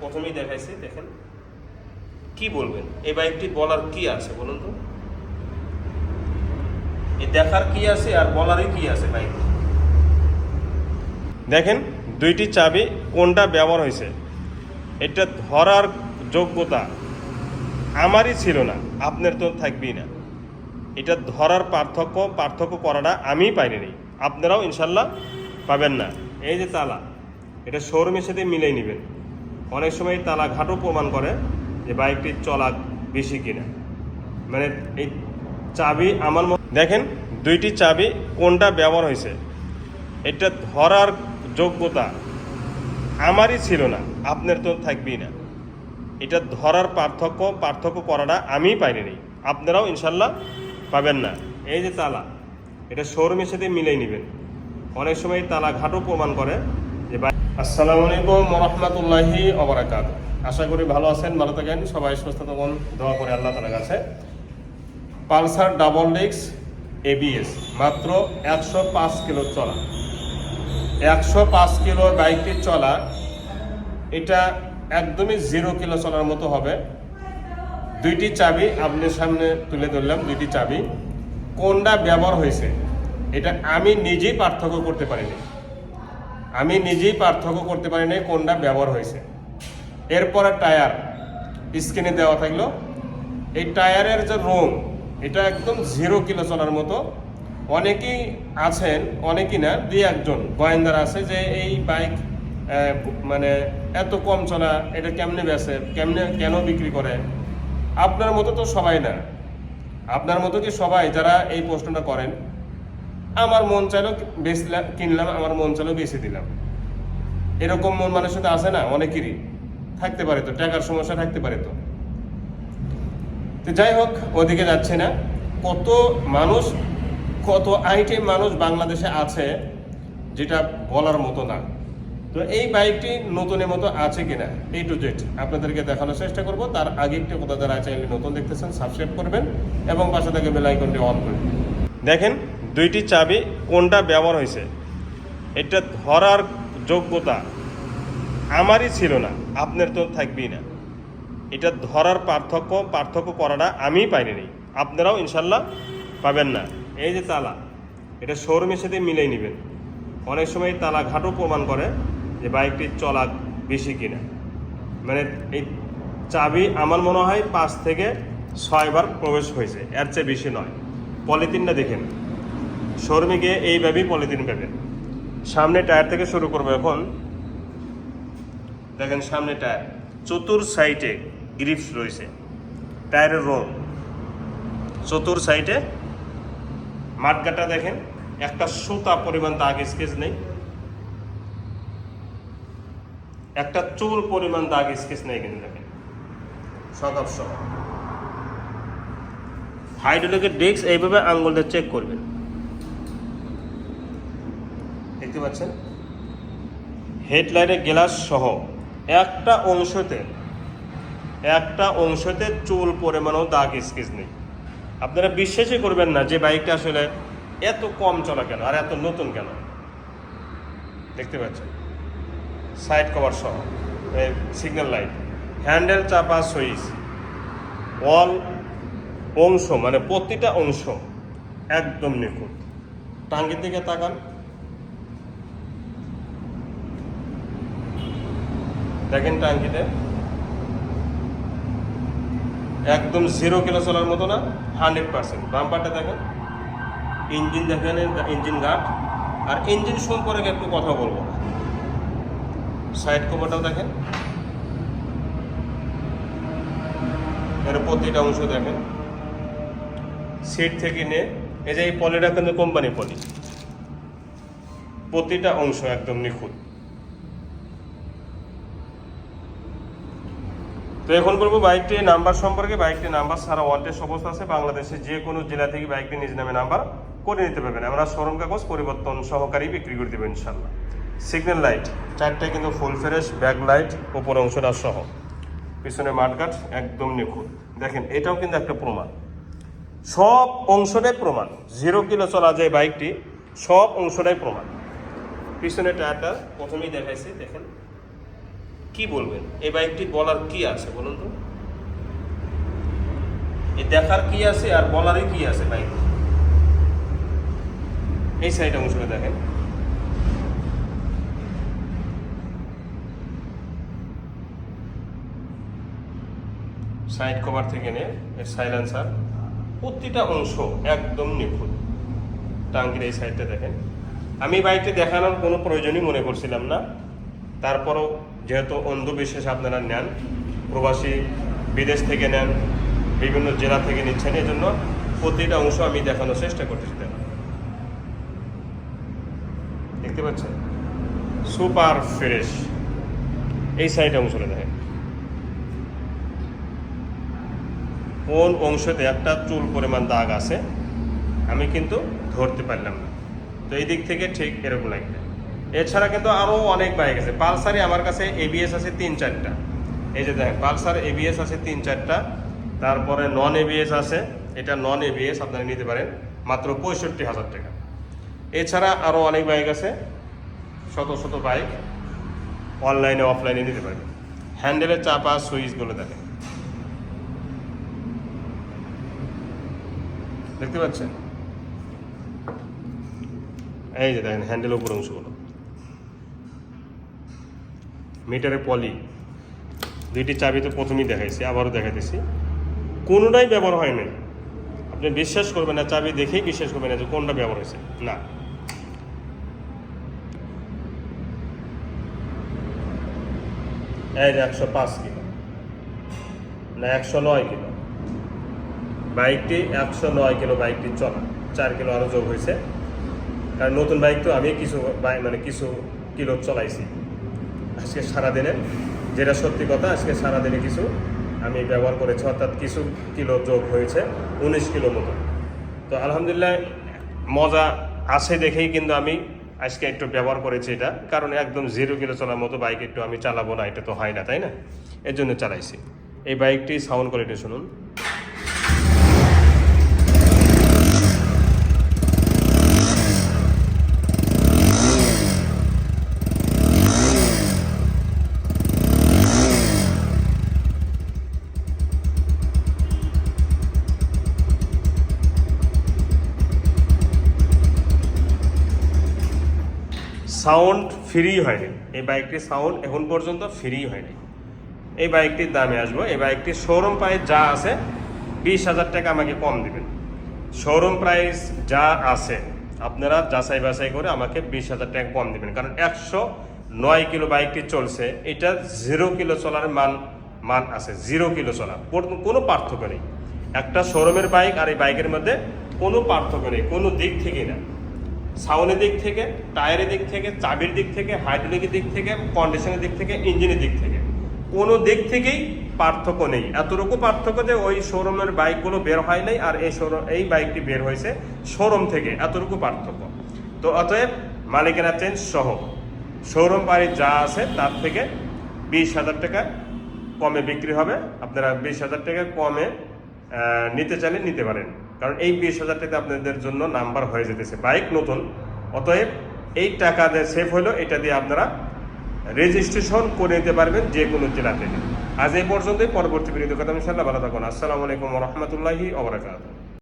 প্রথমেই দেখাইছি, দেখেন। কি বলবেন? এই বাইকটি বলার কি আছে বলুন তো? এই দেখার কি আছে আর বলারই কি আছে বাইক? দেখেন, দুইটি চাবি কোনটা ব্যবহার হয়েছে? এটা ধরার যোগ্যতা আমারই ছিল না, আপনার তো থাকবেই না। এটা ধরার পার্থক্য পার্থক্য করাটা আমি পাইনি। আপনারাও ইনশাল্লাহ পাবেন না। এই যে তালা, এটা শোরুমের সাথে মিলাই নেবেন। অনেক সময় তালা ঘাটও প্রমাণ করে যে বাইকটির চলা বেশি কিনা। মানে এই চাবি আমার দেখেন, দুইটি চাবি কোনটা ব্যবহার হয়েছে? এটা ধরার যোগ্যতা আমারই ছিল না, আপনার তো থাকবেই না। এটা ধরার পার্থক্য পার্থক্য করাটা আমি পাইনি। আপনারাও ইনশাল্লাহ পাবেন না। এই যে তালা, এটা শোরুমের সাথে মিলাই নেবেন। অনেক সময় তালা ঘাটও প্রমাণ করে আসসালামু আলাইকুম রহমতুল্লাহি অবরাকাত আশা করি ভালো আছেন, ভালো থাকেন। সবাই সুস্থ থাকুন দোয়া করে আল্লাহ তালার কাছে। পালসার ডাবল ডিক্স এবিএস মাত্র একশো পাঁচ কিলো চলা। একশো পাঁচ কিলো বাইকটি চলা, এটা একদমই জিরো কিলো চলার মতো হবে। দুইটি চাবি আপনার সামনে তুলে ধরলাম, দুইটি চাবি। কোনটা ব্যবহার হয়েছে, এটা আমি নিজেই পার্থক্য করতে পারিনি। আমি নিজেই পার্থক্য করতে পারিনি কোনটা ব্যবহার হয়েছে। এরপরে টায়ার স্ক্রিনে দেওয়া থাকল। এই টায়ারের যে রং এটা একদম জিরো কিলো চলার মতো। অনেকেই আছেন, অনেকেই না, দুই একজন গোয়েন্দার আছে যে এই বাইক মানে এত কম চলা, এটা কেমনে বেচে, কেমনে, কেন বিক্রি করে? আপনার মতো তো সবাই না। আপনার মতো কি সবাই যারা এই প্রশ্নটা করেন? আমার মন চাইলেও বেচলাম, কিনলাম, আমার মন চাইলেও বেছে দিলাম। এরকম মন মানুষের তো আছে না অনেকেরই? থাকতে পারে তো, টাকার সমস্যা থাকতে পারে তো। তো যাই হোক, ওদিকে যাচ্ছে না। কত মানুষ, কত আইটেম মানুষ বাংলাদেশে আছে যেটা বলার মতো না। তো এই বাইকটি নতুনের মতো আছে কিনা এই টু জেড আপনাদেরকে দেখানোর চেষ্টা করব। তার আগে একটু কোথা যারা চ্যানেলটি নতুন দেখতেছেন সাবস্ক্রাইব করবেন এবং পাশে থেকে বেল আইকনটি অন করবেন দেখেন দুইটি চাবি কোনটা ব্যবহার হয়েছে? এটা ধরার যোগ্যতা আমারই ছিল না, আপনার তো থাকবেই না। এটা ধরার পার্থক্য পার্থক্য করাটা আমি পাইনি। আপনারাও ইনশাল্লাহ পাবেন না। এই যে তালা, এটা শোরুমের সাথে মিলাই নেবেন। অনেক সময় তালা ঘাটও প্রমাণ করে যে বাইকটির চলা বেশি কিনা। মানে এই চাবি আমার মনে হয় পাঁচ থেকে ছয়বার প্রবেশ হয়েছে, এর চেয়ে বেশি নয়। পলিথিনটা দেখেন। শোরুমে গিয়ে এইভাবেই পলিথিন পাবেন সামনে টায়ার থেকে শুরু করব এখন। দেখেন সামনে টায়ার। চতুর সাইডে গ্রিপস রয়েছে। টায়ারের রং চতুর সাইডে মাঠগাটা দেখেন। একটা সুতা পরিমাণ দাগ স্কেচ নেই। একটা চুল পরিমাণ দাগ স্কেচ নেই কিন্তু দেখেন। সহ হাইড্রোলিকের ডিস্ক এইভাবে আঙ্গুল দিয়ে চেক করবেন। দেখতে পাচ্ছেন। হেডলাইটের গ্লাস সহ একটা অংশতে একটা অংশতে চুল পরিমাণও দাগ স্কেচ নেই। আপনারা বিশ্বাসই করবেন না যে বাইকটা আসলে এত কম চলা কেন, আর এত নতুন কেন। দেখতে পাচ্ছেন? সাইড কভার সহ সিগন্যাল লাইট, হ্যান্ডেল চাপা সুইচ অল অংশ মানে প্রতিটা অংশ একদম নিখুঁত। টাঙ্গির দিকে তাকান। দেখেন টাঙ্কিতে। একদম জিরো কিলো চলার মতো না হান্ড্রেড পার্সেন্ট বাম্পারটা দেখেন। ইঞ্জিন দেখেন, ইঞ্জিন গার্ড। আর ইঞ্জিন সম্পর্কে একটু কথা বলব। সাইড কভারটাও দেখেন। এর প্রতিটা অংশ দেখেন। সিট থেকে নিয়ে এই যে এই পলিটা কিন্তু কোম্পানি পলি। প্রতিটা অংশ একদম নিখুঁত। তো এখন বলব বাইকটির নাম্বার সম্পর্কে বাইকটির নাম্বার সারা ওয়ার্ল্ডের সমস্ত আছে। বাংলাদেশে যে কোনো জেলা থেকে বাইকটি নিজ নামে নাম্বার করে নিতে পারবেন। আমরা শোরুম কাগজ পরিবর্তন সহকারী বিক্রি করে দেবো ইনশাল্লাহ সিগন্যাল লাইট চারটায় কিন্তু ফুল ফ্রেশ, ব্যাক লাইট ওপর অংশটা সহ। পিছনে মাঠঘাট একদম নিখুঁত। দেখেন, এটাও কিন্তু একটা প্রমাণ। সব অংশটাই প্রমাণ। জিরো কিলো চলা যায় বাইকটি, সব অংশটাই প্রমাণ। পিছনে টায়ারটা প্রথমেই দেখাইছি, দেখেন। কি বলবেন? এই বাইকটি বলার কি আছে বলুন তো? এই দেখার কি আছে আর বলারই কি আছে বাইক? এই সাইড অংশটা দেখেন। সাইড কভার থেকে নিয়ে সাইলেন্সার। প্রতিটা অংশ একদম নিখুঁত। টাঙ্কির এই সাইডটা দেখেন। আমি বাইকটি দেখানোর কোনো প্রয়োজনই মনে করছিলাম না। তারপরও যেহেতু অন্ধবিশ্বাস আপনারা নেন, প্রবাসী বিদেশ থেকে নেন, বিভিন্ন জেলা থেকে নিচ্ছেন এই জন্য প্রতিটা অংশ আমি দেখানোর চেষ্টা করতেছি। দেখতে পাচ্ছেন? Super fresh. এই সাইড অংশটা দেখেন। কোন অংশতে একটা চুল পরিমাণ দাগ আছে, আমি কিন্তু ধরতে পারলাম না। তো এই দিক থেকে ঠিক এরকম লাগবে। এছাড়া কিন্তু আরও অনেক বাইক আছে। পালসারে আমার কাছে এবিএস আছে তিন চারটা। এই যে দেখেন, পালসার এবিএস আছে তিন চারটা, তারপরে নন এবিএস আছে, এটা নন এবিএস আপনারা নিতে পারেন, মাত্র পঁয়ষট্টি হাজার টাকা। এছাড়া আরও অনেক বাইক আছে, শত শত বাইক, অনলাইনে, অফলাইনে নিতে পারবেন। হ্যান্ডেলের চাপা সুইচগুলো দেখেন। দেখতে পাচ্ছেন? এই যে দেখেন, হ্যান্ডেল উপর অংশগুলো। মিটারে পলি দুইটি চাবি তো প্রথমেই দেখাইছি, আবারও দেখাইতেছি। কোনোটাই ব্যবহার হয় নাই। আপনি বিশ্বাস করবেন না, চাবি দেখেই বিশ্বাস করবেন না যে কোনটা ব্যবহার হয়েছে। না। একশো পাঁচ কিলো। না, একশো নয় কিলো। বাইকটি একশো নয় কিলো বাইকটি চলা। চার কিলো আরও যোগ হয়েছে। কারণ নতুন বাইক তো আমি কিছু মানে কিছু কিলো চলাইছি। আজকে সারাদিনে যেটা সত্যি কথা, আজকে সারাদিনে কিছু আমি ব্যবহার করেছি, অর্থাৎ কিছু কিলো যোগ হয়েছে, উনিশ কিলো মতো। তো আলহামদুলিল্লাহ, মজা আছে দেখেই কিন্তু আমি আজকে একটু ব্যবহার করেছি এটা, কারণ একদম জিরো কিলো চলার মতো বাইক একটু আমি চালাবো না, এটা তো হয় না, তাই না? এর জন্য চালাইছি। এই বাইকটি সাউন্ড কোয়ালিটি শুনুন। সাউন্ড ফ্রি হয়নি এই বাইকটির সাউন্ড এখন পর্যন্ত ফ্রি হয়নি এই বাইকটির দামে আসব। এই বাইকটির শোরুম প্রাইস যা আছে, বিশ হাজার টাকা আমাকে কম দিবেন। শোরুম প্রাইস যা আছে, আপনারা যাচাই বাছাই করে আমাকে বিশ হাজার টাকা কম দিবেন। কারণ একশো নয় কিলো বাইকটি চলছে, এটা জিরো কিলো চলার মান মান আছে জিরো কিলো চলা কোন- পার্থক্য নেই। একটা শোরুমের বাইক আর এই বাইকের মধ্যে কোনো পার্থক্য নেই, কোনো দিক থেকেই না। সাউন্ডের দিক থেকে, টায়ারের দিক থেকে, চাবির দিক থেকে, হাইড্রোলিকের দিক থেকে কন্ডিশনের দিক থেকে ইঞ্জিনের দিক থেকে। কোনো দিক থেকেই পার্থক্য নেই। এতটুকু পার্থক্য যে ওই শোরুমের বাইকগুলো বের হয় নাই আর এই শোরুম এই বাইকটি বের হয়েছে শোরুম থেকে। এতটুকু পার্থক্য। তো অতএব মালিকানা চেঞ্জ সহ শোরুম বাড়ি যা আছে তার থেকে বিশ হাজার টাকা কমে বিক্রি হবে। আপনারা বিশ হাজার টাকা কমে নিতে চাইলে নিতে পারেন। কারণ এই বিশ হাজার টাকা আপনাদের জন্য নাম্বার হয়ে যেতেছে। বাইক নতুন, অতএব এই টাকা সেভ হলো, এটা দিয়ে আপনারা রেজিস্ট্রেশন করে নিতে পারবেন যে কোনো জেলা থেকে। আজ এই পর্যন্তই, পরবর্তী বিরোধী কথা ইনশাল্লাহ ভালো থাকুন। আসসালামু আলাইকুম রহমতুল্লাহি ওবরাকাতুহ